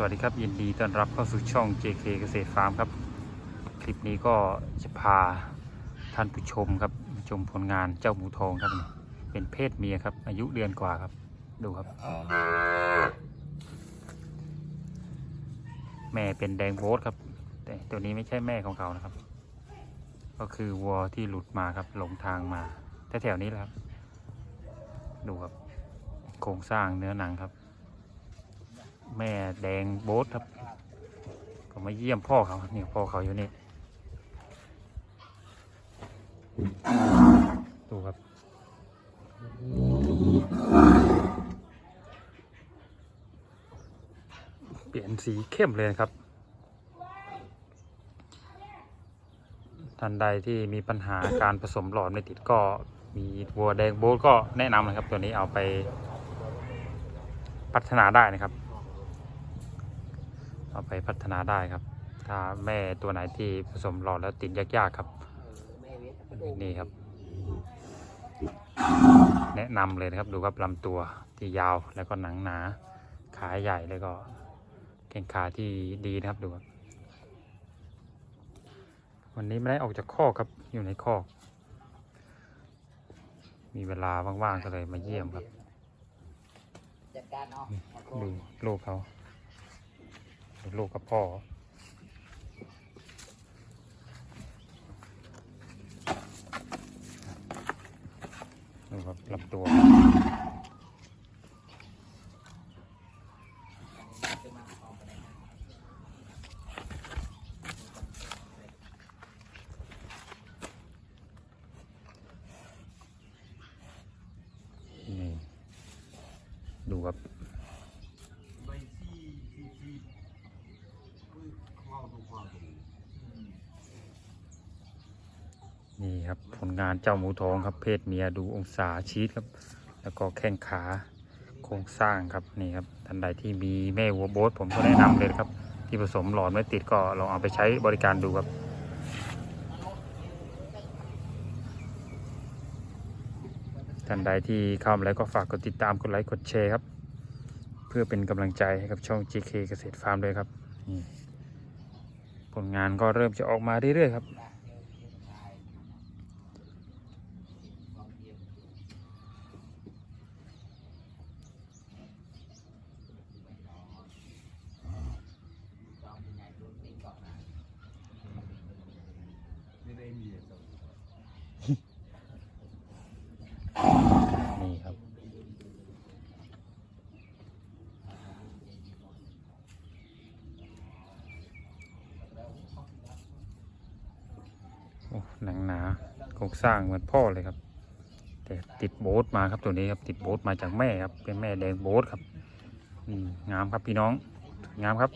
สวัสดีครับ ยินดีต้อนรับเข้าสู่ช่อง JK เกษตรฟาร์มครับ คลิปนี้ก็จะพาท่านผู้ชมครับชมผลงานเจ้าหมูทองครับ เป็นเพศเมียครับ อายุเดือนกว่าครับ ดูครับ แม่เป็นแดงโบสครับ แต่ตัวนี้ไม่ใช่แม่ของเขานะครับ ก็คือวัวที่หลุดมาครับหลงทางมาแถวๆนี้แหละครับ ดูครับ โครงสร้างเนื้อหนังครับ แม่แดงโบ๊ทครับ ก็มาเยี่ยมพ่อเขาเนี่ยพ่อเขาอยู่นี่ดูครับ เปลี่ยนสีเข้มเลยครับท่านใดที่มีปัญหาการผสมหลอดไม่ติดก็มีวัวแดงโบ๊ทก็แนะนำนะครับ ตัวนี้เอาไปพัฒนาได้นะครับ เอาไปพัฒนาได้ครับ ถ้าแม่ตัวไหนที่ผสมหลอดแล้วติดยากๆครับนี่ครับ แนะนำเลยนะครับดูครับลำตัวที่ยาวแล้วก็หนังหนา ขาใหญ่แล้วก็แข้งขาที่ดีนะครับดูครับวันนี้ไม่ได้ออกจากคอกครับอยู่ในคอก มีเวลาว่างๆก็เลยมาเยี่ยมครับจัดการเอาดูลูกเขาดู ลูกกับพ่อ ดูครับลำตัวนี่ดูครับที่ที่ที่คือเข้าทุกความถูก นี่ครับผลงานเจ้าหมูทองครับเพศเมียดูองศาชีสครับ แล้วก็แข้งขาโครงสร้างครับนี่ครับท่านใดที่มีแม่วัวโบสผมก็แนะนำเลยครับ ที่ผสมหลอดไม่ติดก็ลองเอาไปใช้บริการดูครับท่านใดที่เข้ามาแล้วก็ฝากกดติดตามกดไลค์กดแชร์ครับ เพื่อเป็นกำลังใจให้กับช่อง JK เกษตรฟาร์มด้วยครับนี่ ผลงานก็เริ่มจะออกมาเรื่อยๆครับ ไม่ได้มีแต่ นี่ครับ โอ้ หนังหนาโครงสร้างเหมือนพ่อเลยครับ แต่ติดโบ๊ทมาครับตัวนี้ครับติดโบ๊ทมาจากแม่ครับ เป็นแม่แดงโบ๊ทครับอืมงามครับพี่น้องงามครับ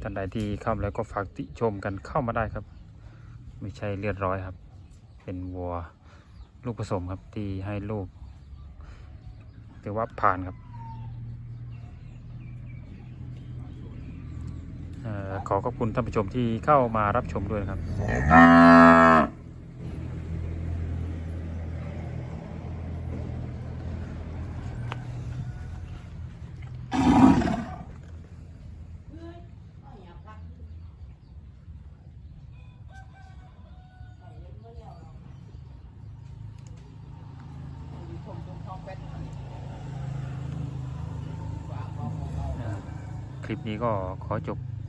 ท่านใดที่เข้ามาแล้วก็ฝากติชมกันเข้ามาได้ครับ ไม่ใช่เลือดร้อยครับ เป็นวัวลูกผสมครับที่ให้ลูกถือว่าผ่านครับเออ ขอขอบคุณท่านผู้ชมที่เข้ามารับชมด้วยนะครับ คลิปนี้ก็ขอจบ